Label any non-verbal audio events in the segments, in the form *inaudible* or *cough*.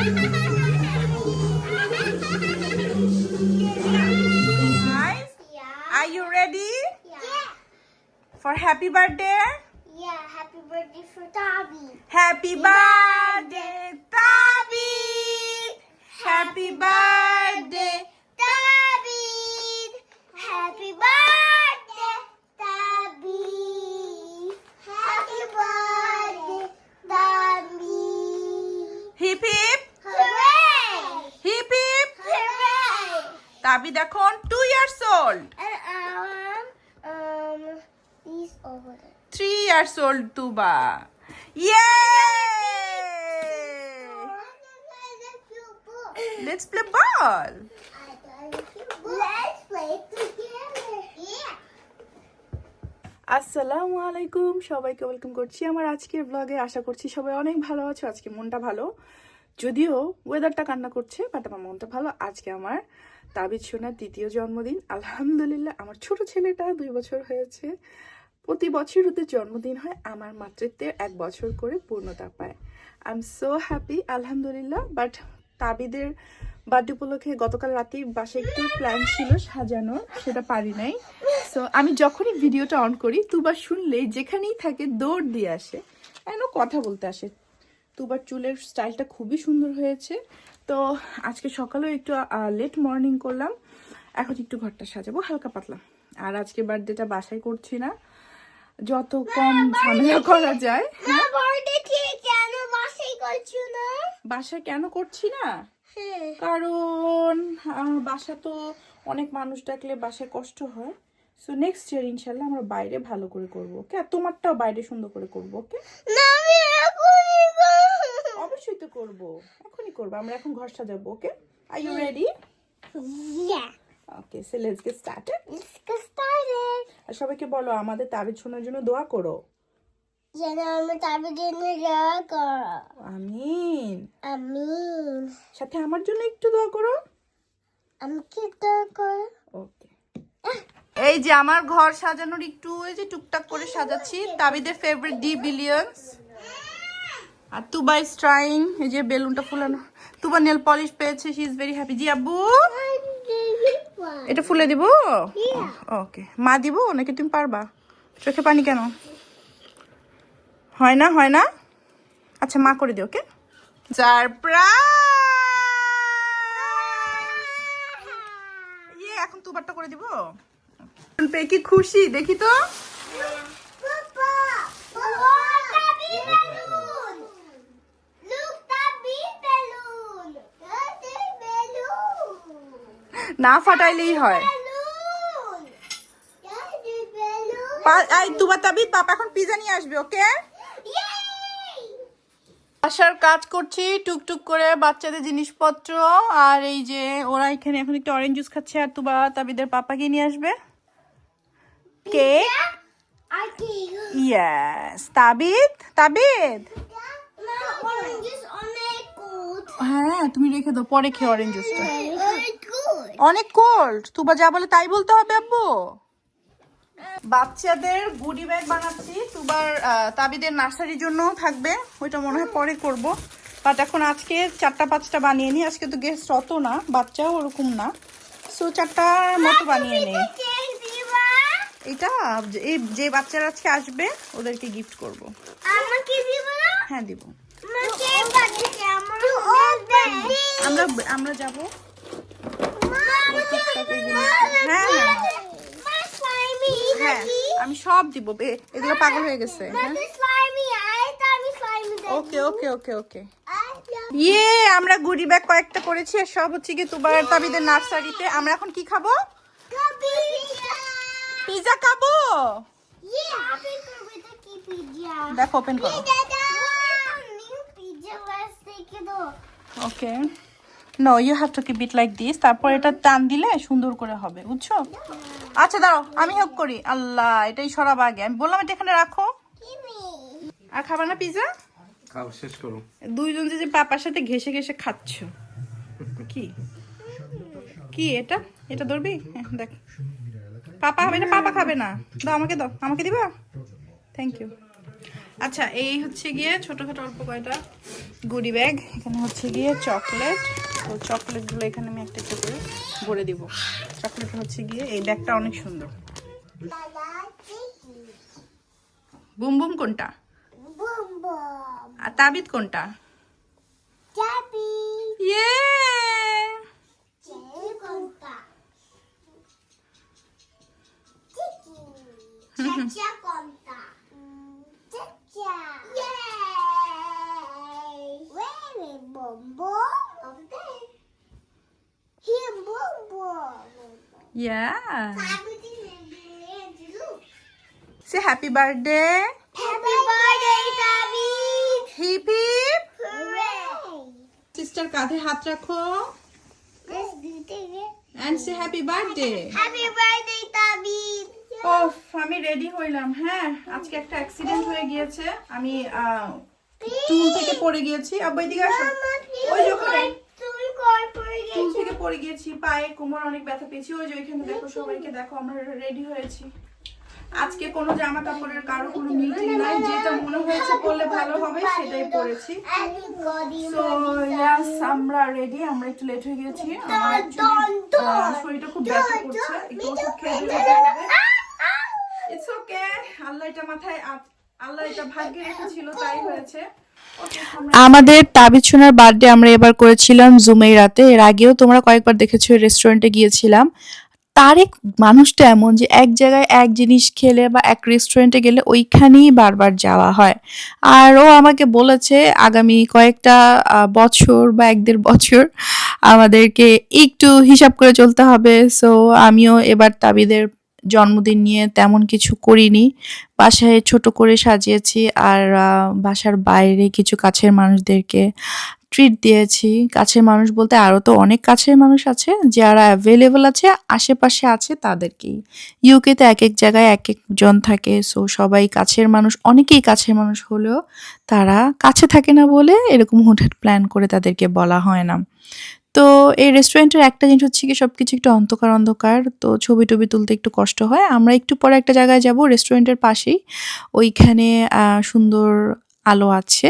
Yeah. are you ready Yeah. for happy birthday? Yeah. Happy birthday for Dobby. Happy birthday, Tabi! Happy birthday. Dobby. Happy birthday, Tabi এখন two years old. Three years old Tuba yeah let's play ball Let's play together. Yeah. আসসালামু আলাইকুম সবাইকে welcome করছি আমার আজকের ব্লগে আশা করছি সবাই অনেক ভালো আছো আজকে মনটা ভালো যদিও ওয়েদারটা কান্না করছে বাট আমার মনটা ভালো আজকে আমার তাবিজ সোনার দ্বিতীয় জন্মদিন। আলহামদুলিল্লাহ, আমার ছোট ছেলেটা দুই বছর হয়েছে। প্রতি বছর ওদের জন্মদিন হয়, আমার মাতৃত্বের এক বছর করে পূর্ণতা পায়। আই এম সো হ্যাপি আলহামদুলিল্লাহ বাট তাবিদের বার্থডে উপলক্ষে গতকাল রাতেই বাসে একটু প্ল্যান ছিল সাজানো, সেটা পারি নাই। সো আমি যখনই ভিডিওটা অন করি, তুবার শুনলেই যেখানেই থাকে দৌড় দিয়ে আসে। কেন কথা বলতে আসে। তুবার চুলের স্টাইলটা খুবই সুন্দর হয়েছে। তো আজকে সকালেও একটু লেট মর্নিং করলাম। এখন একটু ঘরটা সাজাবো হালকা পাতলা। আর আজকে বার্থডেটা বাসায় করছি না। যত কম ঝামেলা করা যায় না বার্থডে কেন করছি না? হ্যাঁ। কারণ বাসা তো অনেক মানুষ ডাকলে বাসায় কষ্ট হয়। সো নেক্সট ইয়ার ইনশাল্লাহ আমরা বাইরে ভালো করে করব ওকে আর তোমারটাও বাইরে সুন্দর করে করব ওকে না আমি এখনই অবশ্যই তো করব। এখনই করব আমরা এখন ঘর সাজাবো okay? Are you ready. Okay so let's get started Let's get started. আর সবাইকে বলো আমাদের তাবিজ শোনার জন্য দোয়া করো। যেন আমি তারপর জন্য যাওয়া করো। আমিন। আমিন। সাথে আমার জন্য একটু দোয়া করো। আমি কি দরকার ওকে এই যে আমার ঘর সাজানোর একটু এই যে টুকটাক করে সাজাচ্ছি তাবিদের ফেভারিট ডি বিলিয়ন্স আর তুবা ইজ ট্রাইং এই যে বেলুনটা ফুলানো তুবা নেল পলিশ পেয়েছে শি ইজ ভেরি হ্যাপি জি আব্বু এটা ফুলে দিব ওকে মা দিব নাকি তুমি পারবা চোখে পানি কেন হয় না হয় না আচ্ছা মা করে দিও ওকে সারপ্রাইজ ইয়ে এখন তুবারটা করে দিব পেয়ে কি খুশি দেখি তো না ফাটাইলেই হয় এই তুবা পাপা এখন পিজা নিয়ে আসবে ওকে! বাসার কাজ করছি টুকটুক করে বাচ্চাদের জিনিসপত্র আর এই যে ওরা এখানে এখন একটু অরেঞ্জ জুস খাচ্ছে আর তুবা তাবিদের পাপাকে নিয়ে আসবে কেক তাবিদ তাবিদ. হ্যাঁ তুমি রেখে দাও পরে খেয়ে অরেঞ্জ জুসটা. অনেক কোল্ড তুবা যা বলে তাই বলতে হবে আব্বু। বাচ্চাদের গুডি ব্যাগ বানাচ্ছি। তুবার তাবিদের নার্সারির জন্য থাকবে। ওইটা মনে হয় পরে করব। বাট এখন আজকে চারটা পাঁচটা বানিয়ে নিই। আজকে তো গেস্ট অত না বাচ্চাও ওরকম না। সো চারটার মতো বানিয়ে নেই। এটা যে- এই যে বাচ্চারা আজকে আসবে ওদেরকে গিফট করব। আমাকে না? হ্যাঁ দিব. আমরা আমরা যাব মা, আমাকে টুকটাক এই মা, জিনিস- হ্যাঁ হ্যাঁ আমি সব দিব বে- এগুলো পাগল হয়ে গেছে। ওকে ওকে ওকে ওকে ইয়ে আমরা গুডি ব্যাগ কয়েকটা করেছি আর সব হচ্ছে কি তুবার তাবিদের নার্সারিতে। আমরা এখন কি খাব. পিজা খাব? দেখো ওপেন করো। Okay no you have to keep it like this তারপর এটা টান দিলে সুন্দর করে হবে বুঝছ? আচ্ছা দাঁড়াও আমি হেল্প করি। আল্লাহ এটাই সরাব আগে। আমি বললাম এটা এখানে রাখো। আর খাবা না পিজা? খাও শেষ করো। দুইজন যে যে পাপার সাথে ঘেসে ঘেসে খাচ্ছ। কি? কি এটা? এটা ধরবি? হ্যাঁ, দেখ। পাপা হবে না পাপা খাবে না। দাও আমাকে দাও। আমাকে দিবা? থ্যাংক ইউ আচ্ছা এই হচ্ছে গিয়ে ছোটখাটো অল্প কয়টা গুডি ব্যাগ। এখানে হচ্ছে গিয়ে চকলেট। তো চকলেটগুলো এখানে আমি একটা একটা করে ভরে দিব। চকলেট হচ্ছে গিয়ে এই ব্যাগটা অনেক সুন্দর। বুম বুম কোনটা. আর তাবিদ কোনটা. ইয়ে Cherry *laughs* yeah being say happy birthday Happy birthday, David! Hip hip Hooray! Sister কাঁধে হাত রাখো। It again. Say happy birthday Happy birthday, David! ওফ আমি রেডি হইলাম হ্যাঁ। আজকে একটা অ্যাক্সিডেন্ট হয়ে গিয়েছে। আমি টুল থেকে পড়ে গিয়েছি। আব্বা এদিকে আসো। ওই যে টুল থেকে পড়ে গিয়েছি পায়ে কোমর অনেক ব্যথা পেয়েছি। ওই যে ওইখানে দেখো সবাইকে দেখো আমরা রেডি হয়েছি। আজকে কোনো জামা কাপড়ের কারও কোনো মিটিং নাই যেটা মনে হয়েছে পরলে ভালো হবে সেটাই পরেছি। তো ইয়াস আমরা রেডি আমরা একটু লেট হয়ে গেছি আমার শরীরটা খুব ব্যথা করছে একটু ওষুধ খেয়ে বেরোতে হবে। ইটস ওকে আল্লাহ এটা মাথায় আল্লাহ এটা ভাগ্যে রেখেছিল তাই হয়েছে। আমাদের তাবিজ সোনার বার্থডে আমরা এবার করেছিলাম জুমেই রাতে। এর আগেও তোমরা কয়েকবার দেখেছ রেস্টুরেন্টে গিয়েছিলাম। তারেক মানুষটা এমন যে এক জায়গায় এক জিনিস খেলে বা এক রেস্টুরেন্টে গেলে ওইখানেই বারবার যাওয়া হয়। আর ও আমাকে বলেছে, আগামী কয়েকটা বছর বা এক দেড় বছর আমাদেরকে একটু হিসাব করে চলতে হবে। সো আমিও এবার তাবিদের জন্মদিন নিয়ে তেমন কিছু করিনি। বাসায় ছোট করে সাজিয়েছি আর বাসার বাইরে কিছু কাছের মানুষদেরকে ট্রিট দিয়েছি। কাছের মানুষ বলতে আরও তো অনেক কাছের মানুষ আছে, যারা অ্যাভেলেবল আছে, আশেপাশে আছে তাদেরকেই। ইউকেতে এক এক জায়গায় এক একজন থাকে সো সবাই কাছের মানুষ, অনেকেই কাছের মানুষ হলেও তারা কাছে থাকে না বলে এরকম হুটহাট প্ল্যান করে তাদেরকে বলা হয় না। তো এই রেস্টুরেন্টের একটা জিনিস হচ্ছে কি সব কিছু একটু অন্ধকার অন্ধকার, তো ছবি টবি তুলতে একটু কষ্ট হয়। আমরা একটু পরে একটা জায়গায় যাব রেস্টুরেন্টের পাশেই। ওইখানে সুন্দর আলো আছে,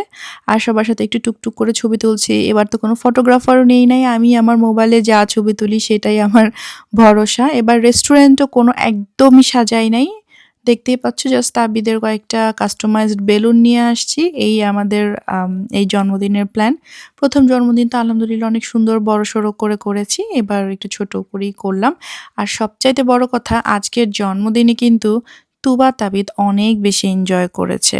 আর সবার সাথে একটু টুকটুক করে ছবি তুলছি। এবার তো কোনো ফটোগ্রাফারও নেই নাই, আমি আমার মোবাইলে যা ছবি তুলি সেটাই আমার ভরসা। এবার রেস্টুরেন্টও কোনো একদমই সাজাই নাই দেখতেই পাচ্ছ জাস্ট তাবিদের কয়েকটা কাস্টমাইজড বেলুন নিয়ে আসছি। এই আমাদের এই জন্মদিনের প্ল্যান প্রথম জন্মদিন তো আলহামদুলিল্লাহ অনেক সুন্দর বড় সড়ো করে করেছি, এবার একটু ছোট করেই করলাম। আর সবচাইতে বড় কথা, আজকের জন্মদিনে কিন্তু তুবা তাবিদ অনেক বেশি এনজয় করেছে।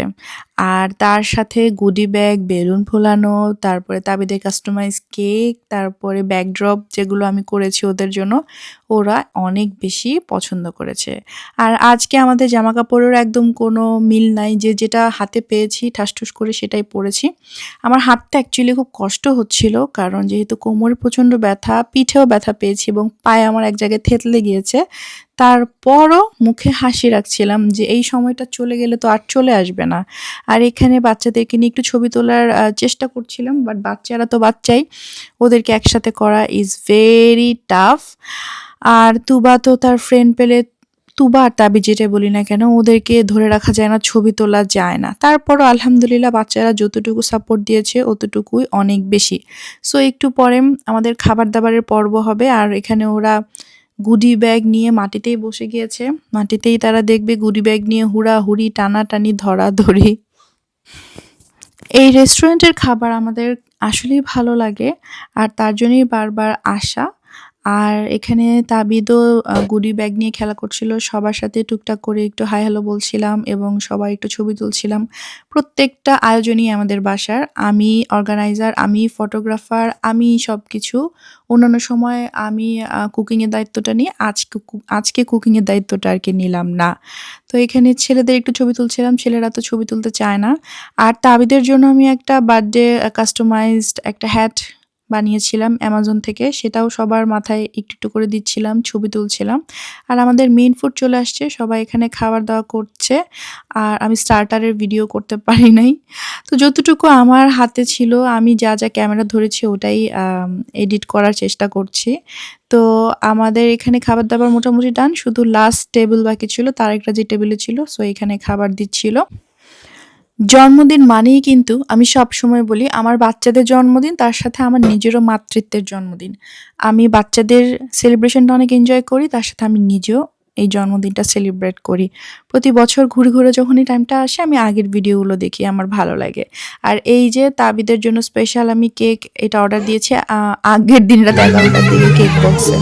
আর তার সাথে গুডি ব্যাগ, বেলুন ফোলানো, তারপরে তাবিদের কাস্টমাইজ কেক তারপরে ব্যাকড্রপ যেগুলো আমি করেছি ওদের জন্য ওরা অনেক বেশি পছন্দ করেছে। আর আজকে আমাদের জামা কাপড়ের একদম কোনো মিল নাই যে যেটা হাতে পেয়েছি, ঠাসঠুস করে সেটাই পরেছি। আমার হাতটা অ্যাকচুয়ালি খুব কষ্ট হচ্ছিল কারণ যেহেতু কোমরে প্রচণ্ড ব্যথা, পিঠেও ব্যথা পেয়েছি এবং পায়ে আমার এক জায়গায় থেতলে গিয়েছে। তারপরও মুখে হাসি রাখছিলাম যে এই সময়টা চলে গেলে তো আর চলে আসবে না। আর এখানে বাচ্চাদেরকে নিয়ে একটু ছবি তোলার চেষ্টা করছিলাম বাট বাচ্চারা তো বাচ্চাই। ওদেরকে একসাথে করা ইজ ভেরি টাফ আর তুবা তো তার ফ্রেন্ড পেলে, তুবা আর তাবি যেটা বলি না কেন, ওদেরকে ধরে রাখা যায় না, ছবি তোলা যায় না। তারপরও আলহামদুলিল্লাহ বাচ্চারা যতটুকু সাপোর্ট দিয়েছে অতটুকুই অনেক বেশি। সো একটু পরে আমাদের খাবার দাবারের পর্ব হবে, আর এখানে ওরা গুডি ব্যাগ নিয়ে মাটিতেই বসে গিয়েছে। মাটিতেই তারা দেখবে গুডি ব্যাগ নিয়ে হুড়াহুড়ি, টানাটানি, ধরাধরি। এই রেস্টুরেন্টের খাবার আমাদের আসলেই ভালো লাগে আর তার জন্যই বারবার আসা। আর এখানে তাবিদও গুডি ব্যাগ নিয়ে খেলা করছিল। সবার সাথে টুকটাক করে একটু হাই হ্যালো বলছিলাম এবং সবাই একটু ছবি তুলছিলাম। প্রত্যেকটা আয়োজনই আমাদের বাসার। আমি অর্গানাইজার, আমি ফটোগ্রাফার, আমি সব কিছু অন্যান্য সময় আমি কুকিংয়ের দায়িত্বটা নিয়ে আজকে আজকে কুকিংয়ের দায়িত্বটা আর কি নিলাম না। তো এখানে ছেলেদের একটু ছবি তুলছিলাম, ছেলেরা তো ছবি তুলতে চায় না। আর তাবিদের জন্য আমি একটা বার্থডে কাস্টমাইজড একটা হ্যাট বানিয়েছিলাম অ্যামাজন থেকে, সেটাও সবার মাথায় একটু একটু করে দিচ্ছিলাম, ছবি তুলছিলাম। আর আমাদের মেন ফুড চলে আসছে, সবাই এখানে খাবার দাওয়া করছে, আর আমি স্টার্টারের ভিডিও করতে পারি নাই। তো যতটুকু আমার হাতে ছিল, আমি যা যা ক্যামেরা ধরেছি ওটাই এডিট করার চেষ্টা করছি। তো আমাদের এখানে খাবার দাবার মোটামুটি ডান শুধু লাস্ট টেবিল বাকি ছিল, তার একটা যে টেবিলে ছিল সো এখানে খাবার দিচ্ছিল। জন্মদিন মানেই কিন্তু আমি সব সময় বলি আমার বাচ্চাদের জন্মদিন তার সাথে আমার নিজেরও মাতৃত্বের জন্মদিন। আমি বাচ্চাদের সেলিব্রেশনটা অনেক এনজয় করি তার সাথে আমি নিজেও এই জন্মদিনটা সেলিব্রেট করি। প্রতি বছর ঘুরে ঘুরে যখন এই টাইমটা আসে আমি আগের ভিডিওগুলো দেখি আমার ভালো লাগে। আর এই যে তাবিদের জন্য স্পেশাল আমি কেক এটা অর্ডার দিয়েছি আগের দিন রাত এগারোটার দিকে কেক বক্সে।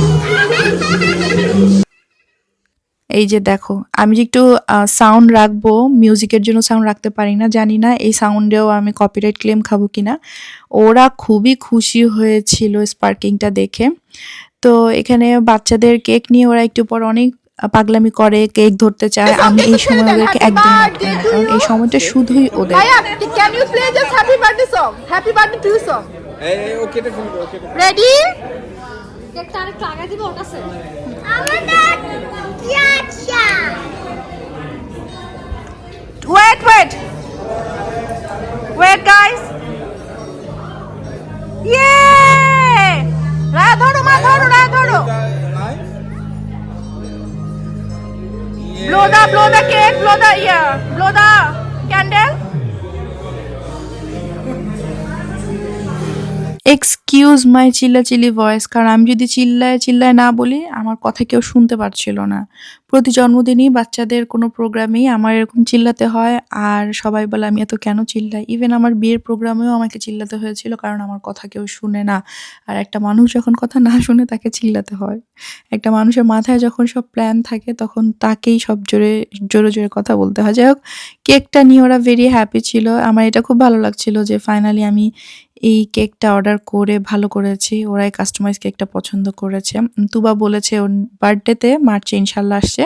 এই যে দেখো আমি যে একটু সাউন্ড রাখব মিউজিকের জন্য সাউন্ড রাখতে পারি না জানি না এই সাউন্ডেও আমি কপিরাইট ক্লেম খাব কিনা। ওরা খুবই খুশি হয়েছিল স্পার্কিংটা দেখে। তো এখানে বাচ্চাদের কেক নিয়ে ওরা একটু পর অনেক পাগলামি করে কেক ধরতে চায়। আমি এই সময় ওদেরকে একদম কারণ এই সময়টা শুধুই ওদের। ভাইয়া can you play just happy birthday song happy birthday to song এই এই, ও কেটে ফেলবে ও কেটে ফেলবে। রেডি কেকটা আরেকটু আগে দিবে ওর কাছে? আমাদের চাচা ওয়েট ওয়েট ওয়েট গাইস ইয়ে রায়া ধরো মা ধরো রায়া ধরো। Blow the blow the cake blow the yeah blow the candle. Excuse my চিল্লাচিল্লি ভয়েস কারণ আমি যদি চিল্লায় চিল্লায় না বলি, আমার কথা কেউ শুনতে পারছিল না। প্রতি জন্মদিনই বাচ্চাদের কোনো প্রোগ্রামেই আমার এরকম চিল্লাতে হয়, আর সবাই বলে, আমি এত কেন চিল্লাই? ইভেন আমার বিয়ের প্রোগ্রামেও আমাকে চিল্লাতে হয়েছিল, কারণ আমার কথা কেউ শুনে না। আর একটা মানুষ যখন কথা না শুনে, তাকে চিল্লাতে হয়। একটা মানুষের মাথায় যখন সব প্ল্যান থাকে, তখন তাকেই সব জোরে জোরে জোরে কথা বলতে হয়। যাই হোক, কেকটা নিয়ে ওরা ভেরি হ্যাপি ছিল। আমার এটা খুব ভালো লাগছিল যে ফাইনালি আমি এই কেকটা অর্ডার করে ভালো করেছি, ওরাই কাস্টমাইজ কেকটা পছন্দ করেছে। তুবা বলেছে ওর বার্থডেতে মার্চে ইনশাল্লাহ আসছে।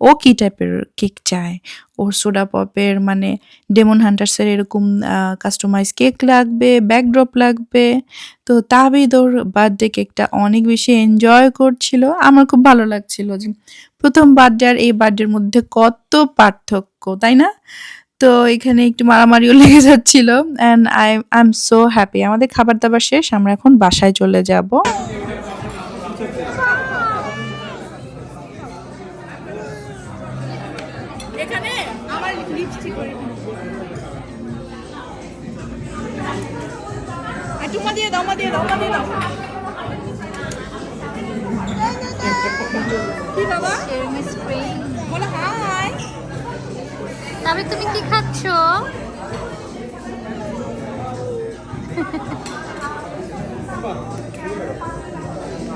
ও কী টাইপের কেক চায়? ওর সোডা পপের মানে ডেমন হান্টার্সের এরকম কাস্টমাইজ কেক লাগবে ব্যাকড্রপ লাগবে। তো তাবিদ ওর বার্থডে কেকটা অনেক বেশি এনজয় করছিল। আমার খুব ভালো লাগছিল যে প্রথম বার্থডে আর এই বার্থডের মধ্যে কত পার্থক্য, তাই না? তো এখানে একটু মারামারিও *laughs* লেগে যাচ্ছিল। And I I am so happy আমাদের খাবার দাবার শেষ আমরা এখন বাসায় চলে যাব। এখানে আমার লিপস্টিক করে একটু দিয়ে দাও দিয়ে দাও দিয়ে দাও। কি বাবা? তবে তুমি কি খাচ্ছ?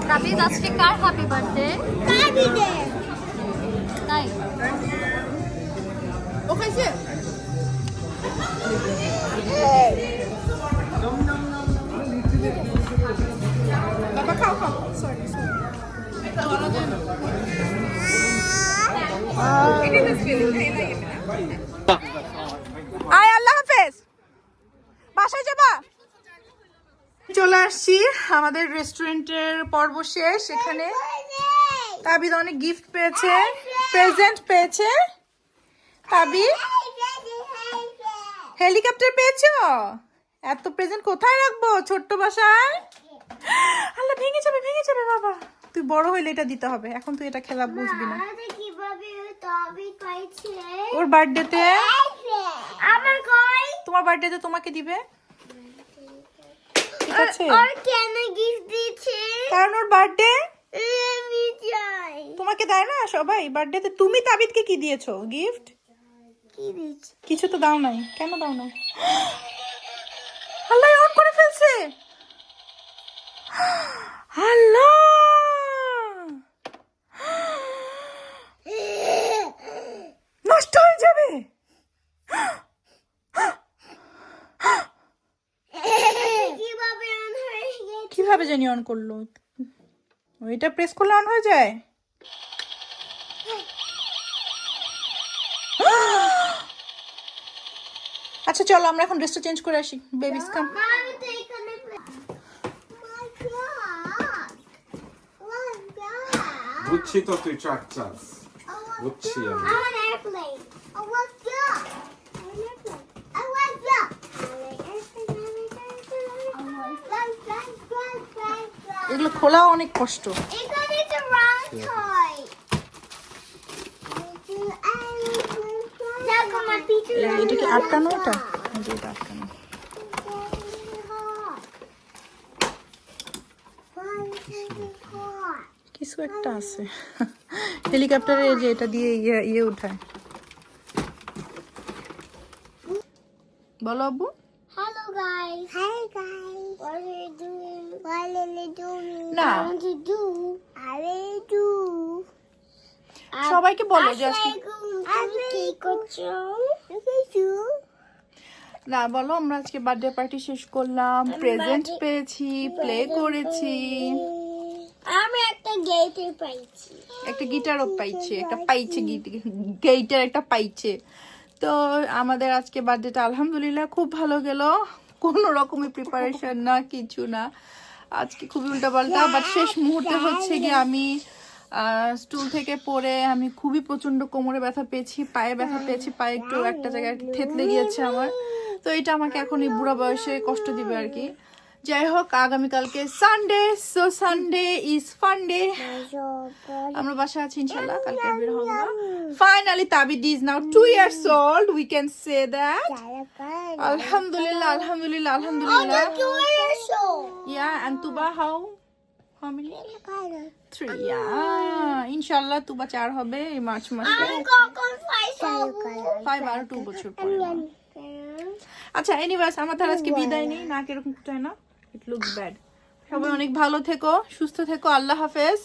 তাবিদ আজকে কার হ্যাপি বার্থডে তাই? ও খাইছে? বাবা খাও খাও। সরি আয়, আল্লাহ হাফেজ। বাসায় যাবা? চলে আসছি আমাদের রেস্টুরেন্টের পর্ব শেষ। এখানে তাবিদ অনেক গিফট পেয়েছে প্রেজেন্ট পেয়েছে। তাবিদ হেলিকপ্টার পেয়েছ? এত প্রেজেন্ট কোথায় রাখব ছোট্ট বাসায়? আল্লাহ, ভেঙে যাবে ভেঙে যাবে, বাবা। তুই বড় হইলে এটা দিতে হবে। এখন তুই এটা খেলা বুঝবি না আমাদের কীভাবে তাবিদ পাইছে ওর বার্থডেতে আমার কই? তোমার বার্থডেতে তোমাকে দিবে? ঠিক আছে? ওর কেন গিফট দিচ্ছে কারণ ওর বার্থডে তোমাকে দেয় না সবাই? বার্থডেতে তুমি তাবিদকে কি দিয়েছ? গিফট কিছু তো দাও নাই। কেন দাও নাই? আল্লাহ অন করে ফেলছে। আল্লাহ নষ্ট হয়ে যাবে কীভাবে অন হয়ে গেছে কীভাবে অন করল। ওইটা প্রেস করলে অন হয়ে যায়? *gasps* আচ্ছা চলো আমরা এখন ড্রেসটা চেঞ্জ করে আসি। বেবিস কাম বুঝছি তো তুই ট্রাক চাস বুঝছি আমি I want an airplane. I want that. I want an airplane. I want that. I want an airplane. I want fly, fly, fly, fly, fly. এগুলো খোলা অনেক কষ্ট। এটা কি আটকানো এটা? এটা আটকানো। কিছু একটা আছে। হেলিকপ্টারে যে এটা দিয়ে ইয়ে ইয়ে উঠায়। বলো আব্বু। Hello guys. Hi guys. What are you you না। I want to do. I will do. সবাইকে বলো যে আজকে আমি কি করছ না বলো আমরা আজকে বার্থডে পার্টি শেষ করলাম প্রেজেন্ট পেয়েছি প্লে করেছি। আমি একটা গেটে পাইছি। একটা গিটারও পাইছে একটা পাইছে। গেইটার একটা পাইছে। তো আমাদের আজকে বার্থডেটা আলহামদুলিল্লাহ খুব ভালো গেল। কোনো রকমের প্রিপারেশন না কিছু না। আজকে খুবই উল্টাপাল্টা বাট শেষ মুহূর্তে হচ্ছে গিয়ে আমি স্টুল থেকে পড়ে আমি খুবই প্রচণ্ড কোমরে ব্যথা পেয়েছি পায়ে ব্যথা পেয়েছি পায়ে একটু একটা জায়গায় থেতলে গিয়েছে আমার। তো এটা আমাকে এখন এই বুড়া বয়সে কষ্ট দিবে আর কি। যাই হোক আগামীকালকে সানডে সো সানডে ইজ ফান্ডে আমরা বাসা আছি ইনশাল্লাহ কালকে বের হব finally Tabid is now two years old we can say that আলহামদুলিল্লাহ আলহামদুলিল্লাহ আলহামদুলিল্লাহ। Yeah and tuba how? How many? Three yeah ইনশাল্লাহ তুবা চার হবে এই মার্চ মাসে ফাইভ আর টু বছর পরে আচ্ছা এনিওয়েজ আমার তাহলে আজকে বিদায় নেই না কীরকম কুটায় না ইট লুকস ব্যাড সবাই অনেক ভালো থেকো সুস্থ থেকো আল্লাহ হাফেজ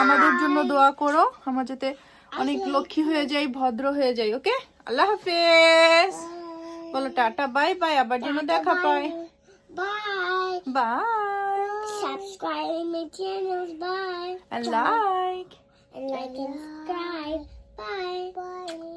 আমাদের জন্য দোয়া করো আমার যাতে অনেক লক্ষ্মী হয়ে যাই ভদ্র হয়ে যাই ওকে আল্লাহ হাফেজ বলো টাটা বাই বাই আবার যেন দেখা পাই Bye. Bye Subscribe my channels. Bye. and like And like and subscribe. Bye. Bye.